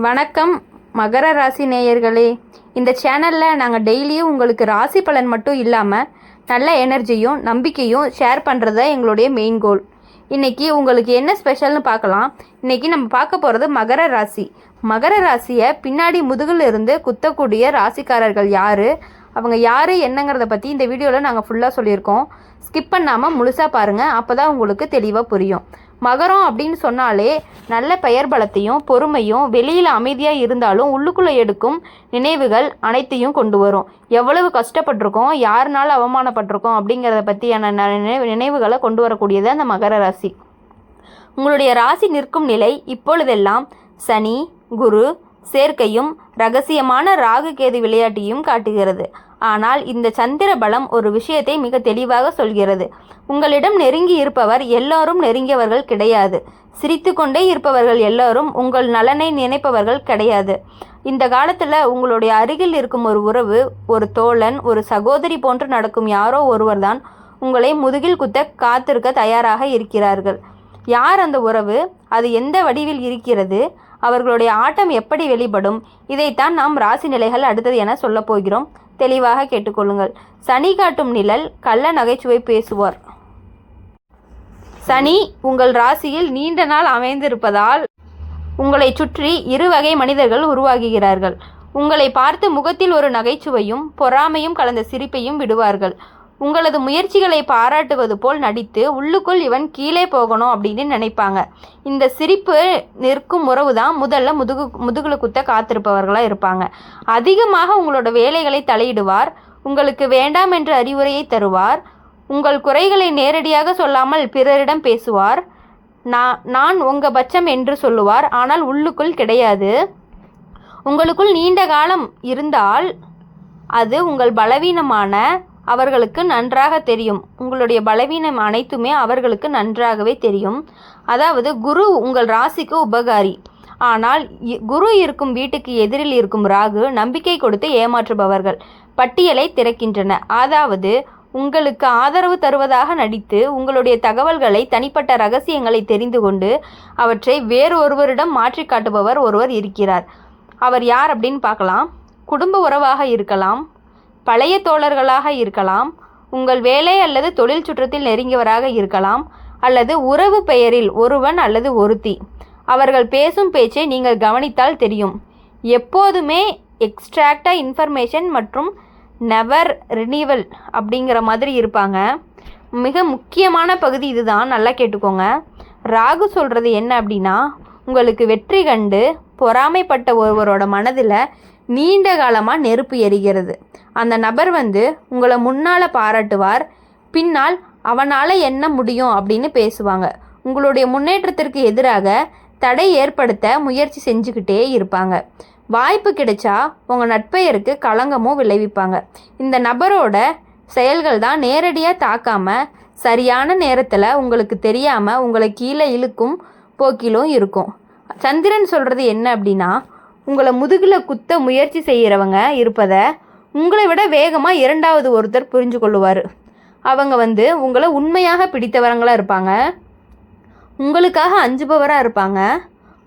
வணக்கம் மகர ராசி நேயர்களே. இந்த சேனலில் நாங்கள் டெய்லியும் உங்களுக்கு ராசி பலன் மட்டும் இல்லாமல் நல்ல எனர்ஜியும் நம்பிக்கையும் ஷேர் பண்ணுறது எங்களுடைய மெயின் கோல் இன்றைக்கி உங்களுக்கு என்ன ஸ்பெஷல்னு பார்க்கலாம். இன்றைக்கி நம்ம பார்க்க போகிறது மகர ராசி. மகர ராசியை பின்னாடி முதுகில் இருந்து குத்தக்கூடிய ராசிக்காரர்கள் யார்? அவங்க யார் என்னங்கிறத பற்றி இந்த வீடியோவில் நாங்கள் ஃபுல்லாக சொல்லியிருக்கோம். ஸ்கிப் பண்ணாமல் முழுசாக பாருங்கள் அப்போ தான் உங்களுக்கு தெளிவாக புரியும். மகரம் அப்படின்னு சொன்னாலே நல்ல பெயர் பலத்தையும் பொறுமையும் வெளியில் அமைதியாக இருந்தாலும் உள்ளுக்குள்ளே எடுக்கும் நினைவுகள் அனைத்தையும் கொண்டு வரும். எவ்வளவு கஷ்டப்பட்டிருக்கோம் யாருனால அவமானப்பட்டிருக்கோம் அப்படிங்கிறத பற்றியான நினைவு நினைவுகளை கொண்டு வரக்கூடியது அந்த மகர ராசி. உங்களுடைய ராசி நிற்கும் நிலை இப்பொழுதெல்லாம் சனி குரு சேர்க்கையும் ரகசியமான ராகு கேது விளையாட்டையும் காட்டுகிறது. ஆனால் இந்த சந்திர பலம் ஒரு விஷயத்தை மிக தெளிவாக சொல்கிறது. உங்களிடம் நெருங்கி இருப்பவர் எல்லோரும் நெருங்கியவர்கள் கிடையாது. சிரித்துக்கொண்டே இருப்பவர்கள் எல்லோரும் உங்கள் நலனை நினைப்பவர்கள் கிடையாது. இந்த காலத்தில் உங்களுடைய அருகில் இருக்கும் ஒரு உறவு ஒரு தோழன் ஒரு சகோதரி போன்று நடக்கும் யாரோ ஒருவர்தான் உங்களை முதுகில் குத்த காத்திருக்க தயாராக இருக்கிறார்கள். யார் அந்த உறவு? அது எந்த வடிவில் இருக்கிறது? அவர்களுடைய ஆட்டம் எப்படி வெளிப்படும்? இதைத்தான் நாம் ராசி நிலைகள் அடுத்தது என சொல்லப் போகிறோம். தெளிவாக கேட்டுக்கொள்ளுங்கள். சனி காட்டும் நிழல் கள்ள நகைச்சுவை பேசுவார். சனி உங்கள் ராசியில் நீண்ட நாள் அமைந்திருப்பதால் உங்களை சுற்றி இரு வகை மனிதர்கள் உருவாகுகிறார்கள். உங்களை பார்த்து முகத்தில் ஒரு நகைச்சுவையும் பொறாமையும் கலந்த சிரிப்பையும் விடுவார்கள். உங்களது முயற்சிகளை பாராட்டுவது போல் நடித்து உள்ளுக்குள் இவன் கீழே போகணும் அப்படின்னு நினைப்பாங்க. இந்த சிரிப்பு நிற்கும் உறவு தான் முதல்ல முதுகு முதுகுல குத்த காத்திருப்பவர்களாக இருப்பாங்க. அதிகமாக உங்களோட வேலைகளை தலையிடுவார். உங்களுக்கு வேண்டாம் என்ற அறிவுரையை தருவார். உங்கள் குறைகளை நேரடியாக சொல்லாமல் பிறரிடம் பேசுவார். நான் நான் உங்க பட்சம் என்று சொல்லுவார். ஆனால் உள்ளுக்குள் கிடையாது. உங்களுக்குள் நீண்ட காலம் இருந்தால் அது உங்கள் பலவீனமான அவர்களுக்கு நன்றாக தெரியும். உங்களுடைய பலவீனம் அனைத்துமே அவர்களுக்கு நன்றாகவே தெரியும். அதாவது குரு உங்கள் ராசிக்கு உபகாரி. ஆனால் இ- குரு இருக்கும் வீட்டுக்கு எதிரில் இருக்கும் ராகு நம்பிக்கை கொடுத்து ஏமாற்றுபவர்கள். பட்டியலை திறக்கின்றன. அதாவது உங்களுக்கு ஆதரவு தருவதாக நடித்து உங்களுடைய தகவல்களை தனிப்பட்ட ரகசியங்களை தெரிந்து கொண்டு அவற்றை வேறு ஒருவரிடம் மாற்றி காட்டுபவர் ஒருவர் இருக்கிறார். அவர் யார் அப்படின்னு பார்க்கலாம். குடும்ப உறவாக இருக்கலாம். பழைய தோழர்களாக இருக்கலாம் உங்கள் வேலை அல்லது தொழில் சுற்றத்தில் நெருங்கியவராக இருக்கலாம் அல்லது உறவு பெயரில் ஒருவன் அல்லது ஒருத்தி. அவர்கள் பேசும் பேச்சை நீங்கள் கவனித்தால் தெரியும். எப்போதுமே எக்ஸ்ட்ராக்டாக இன்ஃபர்மேஷன் மற்றும் நெவர் ரினிவல் அப்படிங்கிற மாதிரி இருப்பாங்க. மிக முக்கியமான பகுதி இதுதான். நல்லா கேட்டுக்கோங்க. ராகு சொல்கிறது என்ன அப்படின்னா உங்களுக்கு வெற்றி கண்டு பொறாமைப்பட்ட ஒருவரோட மனதில் நீண்ட காலமாக நெருப்பு எரிகிறது. அந்த நபர் வந்து உங்களை முன்னால் பாராட்டுவார் பின்னால் அவனால் என்ன முடியும் அப்படின்னு பேசுவாங்க. உங்களுடைய முன்னேற்றத்திற்கு எதிராக தடை ஏற்படுத்த முயற்சி செஞ்சுக்கிட்டே இருப்பாங்க. வாய்ப்பு கிடைச்சா உங்கள் நட்பெயருக்கு களங்கமும் விளைவிப்பாங்க. இந்த நபரோட செயல்கள் தான் நேரடியாக தாக்காமல் சரியான நேரத்தில் உங்களுக்கு தெரியாமல் உங்களை கீழே இழுக்கும் போக்கிலும் இருக்கும். சந்திரன் சொல்கிறது என்ன அப்படின்னா உங்களை முதுகில் குத்த முயற்சி செய்கிறவங்க இருப்பதை உங்களை விட வேகமாக இரண்டாவது ஒருத்தர் புரிஞ்சு கொள்ளுவார். அவங்க வந்து உங்களை உண்மையாக பிடித்தவரங்களாக இருப்பாங்க. உங்களுக்காக அஞ்சுபவராக இருப்பாங்க.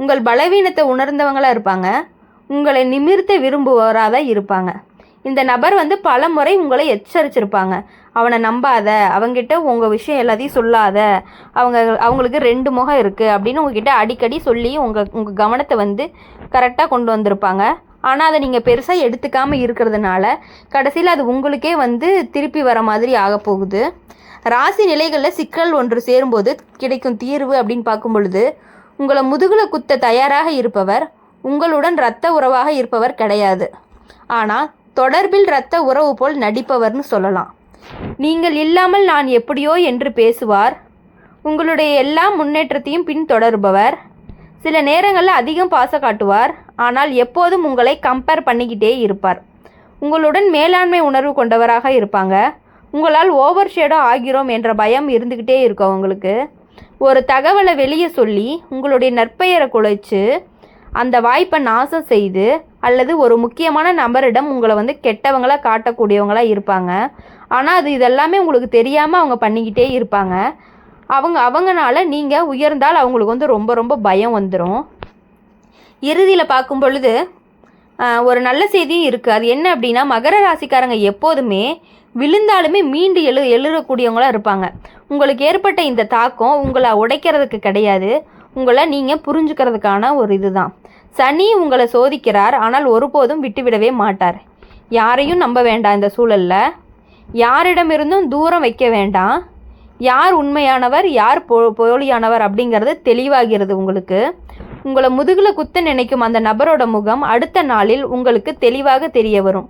உங்கள் பலவீனத்தை உணர்ந்தவங்களாக இருப்பாங்க. உங்களை நிமிர்த்த விரும்புபவராக தான் இருப்பாங்க. இந்த நபர் வந்து பல முறை உங்களை எச்சரிச்சிருப்பாங்க. அவனை நம்பாத அவங்கிட்ட உங்கள் விஷயம் எல்லாத்தையும் சொல்லாத அவங்க அவங்களுக்கு ரெண்டு முகம் இருக்குது அப்படின்னு உங்ககிட்ட அடிக்கடி சொல்லி உங்கள் உங்கள் கவனத்தை வந்து கரெக்டாக கொண்டு வந்திருப்பாங்க. ஆனால் அதை நீங்கள் பெருசாக எடுத்துக்காமல் இருக்கிறதுனால கடைசியில் அது உங்களுக்கே வந்து திருப்பி வர மாதிரி ஆக போகுது. ராசி நிலைகளில் சிக்கல் ஒன்று சேரும்போது கிடைக்கும் தீர்வு அப்படின்னு பார்க்கும் பொழுது உங்களை முதுகில் குத்த தயாராக இருப்பவர் உங்களுடன் இரத்த உறவாக இருப்பவர் கிடையாது. ஆனால் தொடர்பில் இரத்த உறவு போல் நடிப்பவர்னு சொல்லலாம். நீங்கள் இல்லாமல் நான் எப்படியோ என்று பேசுவார். உங்களுடைய எல்லா முன்னேற்றத்தையும் பின்தொடர்பவர். சில நேரங்களில் அதிகம் பாச காட்டுவார். ஆனால் எப்போதும் உங்களை கம்பேர் பண்ணிக்கிட்டே இருப்பார். உங்களுடன் மேலாண்மை உணர்வு கொண்டவராக இருப்பாங்க. உங்களால் ஓவர் ஷேடோ ஆகிறோம் என்ற பயம் இருந்துக்கிட்டே இருக்கும் அவங்களுக்கு ஒரு தகவலை வெளியே சொல்லி உங்களுடைய நற்பெயரை குலைச்சு அந்த வாய்ப்பை நாசம் செய்து அல்லது ஒரு முக்கியமான நபரிடம் உங்களை வந்து கெட்டவங்களாக காட்டக்கூடியவங்களாக இருப்பாங்க. ஆனால் அது இதெல்லாமே உங்களுக்கு தெரியாமல் அவங்க பண்ணிக்கிட்டே இருப்பாங்க. அவங்க அவங்கனால நீங்கள் உயர்ந்தால் அவங்களுக்கு வந்து ரொம்ப ரொம்ப பயம் வந்துடும் இறுதியில் பார்க்கும் பொழுது ஒரு நல்ல செய்தியும் இருக்குது அது என்ன அப்படின்னா மகர ராசிக்காரங்க எப்போதுமே விழுந்தாலுமே மீண்டு எழு எழுறக்கூடியவங்களாக இருப்பாங்க. உங்களுக்கு ஏற்பட்ட இந்த தாக்கம் உங்களை உடைக்கிறதுக்கு கிடையாது. உங்களை நீங்கள் புரிஞ்சுக்கிறதுக்கான ஒரு இதுதான். சனி உங்களை சோதிக்கிறார் ஆனால் ஒருபோதும் விட்டுவிடவே மாட்டார். யாரையும் நம்ப வேண்டாம் இந்த சூழலில். யாரிடமிருந்தும் தூரம் வைக்க வேண்டாம். யார் உண்மையானவர் யார் போ போலியானவர் அப்படிங்கிறது தெளிவாகிறது உங்களுக்கு. உங்களை முதுகில் குத்த நினைக்கும் அந்த நபரோட முகம் அடுத்த நாளில் உங்களுக்கு தெளிவாக தெரிய வரும்.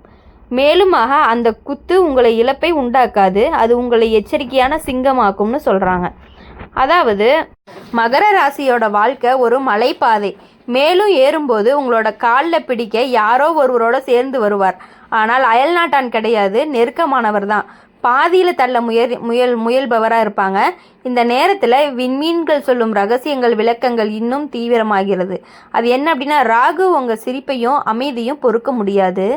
மேலுமாக அந்த குத்து உங்களை இழப்பை உண்டாக்காது அது உங்களை எச்சரிக்கையான சிங்கமாக்கும்னு சொல்கிறாங்க அதாவது மகர ராசியோட வாழ்க்கை ஒரு மலைப்பாதை. மேலும் ஏறும்போது உங்களோட காலில் பிடிக்க யாரோ ஒருவரோட சேர்ந்து வருவார். ஆனால் அயல்நாட்டான் கிடையாது நெருக்கமானவர் தான். பாதியில் தள்ள முயல் முயல் முயல்பவராக இருப்பாங்க. இந்த நேரத்தில் விண்மீன்கள் சொல்லும் ரகசியங்கள் விளக்கங்கள் இன்னும் தீவிரமாகிறது. அது என்ன அப்படின்னா ராகு உங்கள் சிரிப்பையும் அமைதியும் பொறுக்க முடியாது.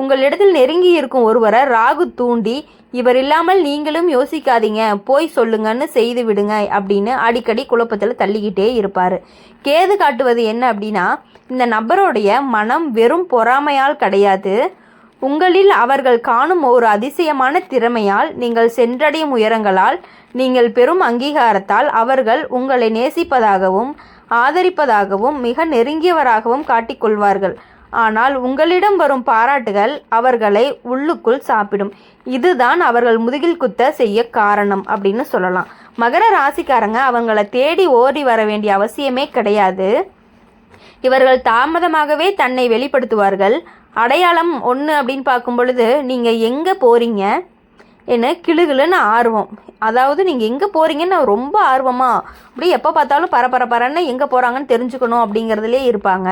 உங்களிடத்தில் நெருங்கி இருக்கும் ஒருவரை ராகு தூண்டி இவர் இல்லாமல் நீங்களும் யோசிக்காதீங்க போய் சொல்லுங்கன்னு செய்து விடுங்க அப்படின்னு அடிக்கடி குழப்பத்தில் தள்ளிக்கிட்டே இருப்பார். கேது காட்டுவது என்ன அப்படின்னா இந்த நபருடைய மனம் வெறும் பொறாமையால் கிடையாது. உங்களில் அவர்கள் காணும் ஒரு அதிசயமான திறமையால் நீங்கள் சென்றடையும் உயரங்களால் நீங்கள் பெறும் அங்கீகாரத்தால் அவர்கள் உங்களை நேசிப்பதாகவும் ஆதரிப்பதாகவும் மிக நெருங்கியவராகவும் காட்டிக்கொள்வார்கள். ஆனால் உங்களிடம் வரும் பாராட்டுகள் அவர்களை உள்ளுக்குள் சாப்பிடும். இதுதான் அவர்கள் முதுகில் குத்த செய்ய காரணம் அப்படின்னு சொல்லலாம். மகர ராசிக்காரங்க அவங்கள தேடி ஓடி வர வேண்டிய அவசியமே கிடையாது. இவர்கள் தாமதமாகவே தன்னை வெளிப்படுத்துவார்கள். அடையாளம் ஒன்று அப்படின்னு பார்க்கும் பொழுது நீங்கள் எங்கே போகிறீங்க என்ன கிளுகிளுன்னு ஆர்வம். அதாவது நீங்கள் எங்கே போகிறீங்கன்னு ரொம்ப ஆர்வமாக அப்படி எப்போ பார்த்தாலும் பரபர பரன்னு எங்கே போகிறாங்கன்னு தெரிஞ்சுக்கணும் அப்படிங்கிறதுலே இருப்பாங்க.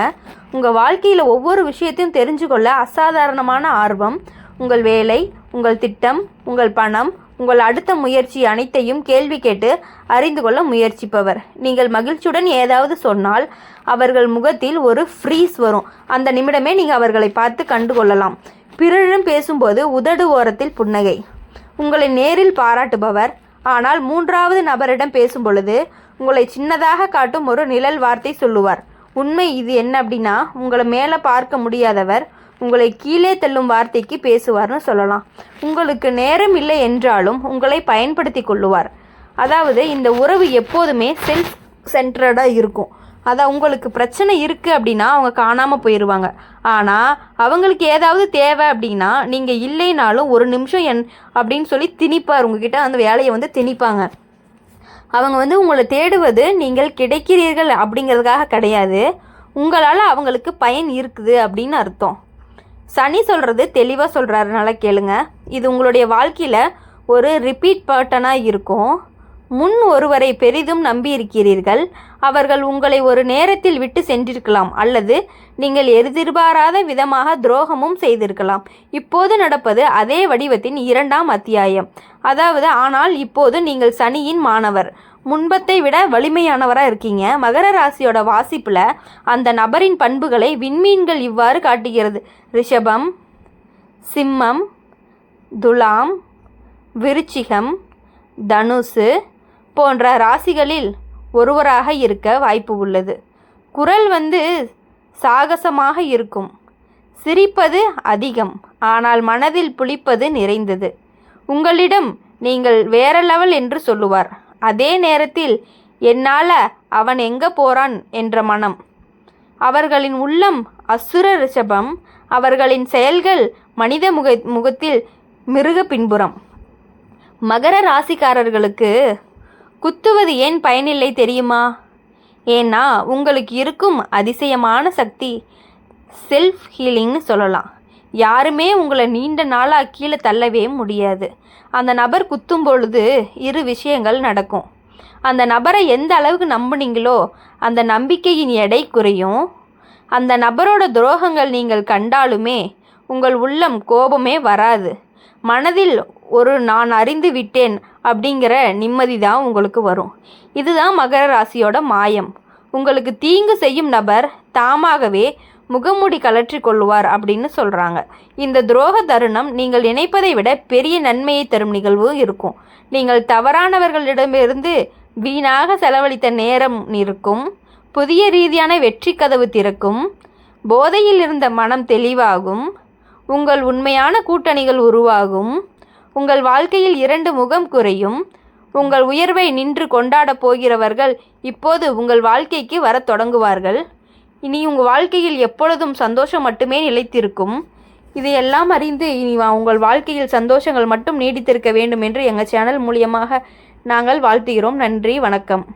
உங்கள் வாழ்க்கையில் ஒவ்வொரு விஷயத்தையும் தெரிஞ்சுக்கொள்ள அசாதாரணமான ஆர்வம் உங்கள் வேலை உங்கள் திட்டம் உங்கள் பணம் உங்கள் அடுத்த முயற்சி அனைத்தையும் கேள்வி கேட்டு அறிந்து கொள்ள முயற்சிப்பவர். நீங்கள் மகிழ்ச்சியுடன் ஏதாவது சொன்னால் அவர்கள் முகத்தில் ஒரு ஃப்ரீஸ் வரும். அந்த நிமிடமே நீங்கள் அவர்களை பார்த்து கண்டு கொள்ளலாம். பிறரிடம் பேசும்போது உதடு ஓரத்தில் புன்னகை. உங்களை நேரில் பாராட்டுபவர். ஆனால் மூன்றாவது நபரிடம் பேசும் பொழுது உங்களை சின்னதாக காட்டும் ஒரு நிழல் வார்த்தை சொல்லுவார். உண்மை இது என்ன அப்படின்னா உங்களை மேலே பார்க்க முடியாதவர் உங்களை கீழே தள்ளும் வார்த்தைக்கு பேசுவார்னு சொல்லலாம். உங்களுக்கு நேரம் இல்லை என்றாலும் உங்களை பயன்படுத்தி கொள்ளுவார். அதாவது இந்த உறவு எப்போதுமே செல்ஃப் சென்ட்ரடாக இருக்கும். அதான் உங்களுக்கு பிரச்சனை இருக்குது அப்படின்னா அவங்க காணாமல் போயிடுவாங்க ஆனால் அவங்களுக்கு ஏதாவது தேவை அப்படின்னா நீங்கள் இல்லைனாலும் ஒரு நிமிஷம் என் அப்படின்னு சொல்லி திணிப்பார். உங்ககிட்ட அந்த வேலையை வந்து திணிப்பாங்க. அவங்க வந்து உங்களை தேடுவது நீங்கள் கிடைக்கிறீர்கள் அப்படிங்கிறதுக்காக கிடையாது. உங்களால் அவங்களுக்கு பயன் இருக்குது அப்படின்னு அர்த்தம். சனி சொல்கிறது தெளிவாக சொல்கிறாருனால கேளுங்க. இது உங்களுடைய வாழ்க்கையில் ஒரு ரிப்பீட் பேட்டனாக இருக்கும். முன் ஒருவரை பெரிதும் நம்பியிருக்கிறீர்கள் அவர்கள் உங்களை ஒரு நேரத்தில் விட்டு சென்றிருக்கலாம். அல்லது நீங்கள் எதிர்பாராத விதமாக துரோகமும் செய்திருக்கலாம். இப்போது நடப்பது அதே வடிவத்தின் இரண்டாம் அத்தியாயம். அதாவது ஆனால் இப்போது நீங்கள் சனியின் மாணவர். முன்பத்தை விட வலிமையானவராக இருக்கீங்க. மகர ராசியோட வாசிப்பில் அந்த நபரின் பண்புகளை விண்மீன்கள் இவ்வாறு காட்டுகிறது. ரிஷபம் சிம்மம் துலாம் விருச்சிகம் தனுசு போன்ற ராசிகளில் ஒருவராக இருக்க வாய்ப்பு உள்ளது. குரல் வந்து சாகசமாக இருக்கும். சிரிப்பது அதிகம் ஆனால் மனதில் புளிப்பது நிறைந்தது. உங்களிடம் நீங்கள் வேற லெவல் என்று சொல்லுவார். அதே நேரத்தில் என்னால் அவன் எங்கே போறான் என்ற மனம். அவர்களின் உள்ளம் அசுர ரிஷபம் அவர்களின் செயல்கள் மனித முக முகத்தில் மிருக பின்புறம். மகர ராசிக்காரர்களுக்கு குத்துவது ஏன் பயனில்லை தெரியுமா? ஏன்னா உங்களுக்கு இருக்கும் அதிசயமான சக்தி செல்ஃப் ஹீலிங்னு சொல்லலாம். யாருமே உங்களை நீண்ட நாளாக கீழே தள்ளவே முடியாது. அந்த நபர் குத்தும் பொழுது இரு விஷயங்கள் நடக்கும். அந்த நபரை எந்த அளவுக்கு நம்புனீங்களோ அந்த நம்பிக்கையின் எடை குறையும். அந்த நபரோட துரோகங்கள் நீங்கள் கண்டாலுமே உங்கள் உள்ளம் கோபமே வராது. மனதில் ஒரு நான் அறிந்து விட்டேன் அப்படிங்கிற நிம்மதி தான் உங்களுக்கு வரும். இதுதான் மகர ராசியோட மாயம். உங்களுக்கு தீங்கு செய்யும் நபர் தாமாகவே முகமூடி கலற்றி கொள்வார் அப்படின்னு சொல்கிறாங்க இந்த துரோக தருணம் நீங்கள் நினைப்பதை விட பெரிய நன்மையை தரும் நிகழ்வும் இருக்கும். நீங்கள் தவறானவர்களிடமிருந்து வீணாக செலவழித்த நேரம் இருக்கும். புதிய ரீதியான வெற்றி கதவு திறக்கும். போதையில் இருந்த மனம் தெளிவாகும். உங்கள் உண்மையான கூட்டணிகள் உருவாகும். உங்கள் வாழ்க்கையில் இரண்டு முகம் குறையும். உங்கள் உயர்வை நின்று கொண்டாடப் போகிறவர்கள் இப்போது உங்கள் வாழ்க்கைக்கு வரத் தொடங்குவார்கள். இனி உங்கள் வாழ்க்கையில் எப்பொழுதும் சந்தோஷம் மட்டுமே நிலைத்திருக்கும். இதையெல்லாம் அறிந்து இனி வா- உங்கள் வாழ்க்கையில் சந்தோஷங்கள் மட்டும் நீடித்திருக்க வேண்டும் என்று எங்கள் சேனல் மூலியமாக நாங்கள் வாழ்த்துகிறோம். நன்றி வணக்கம்.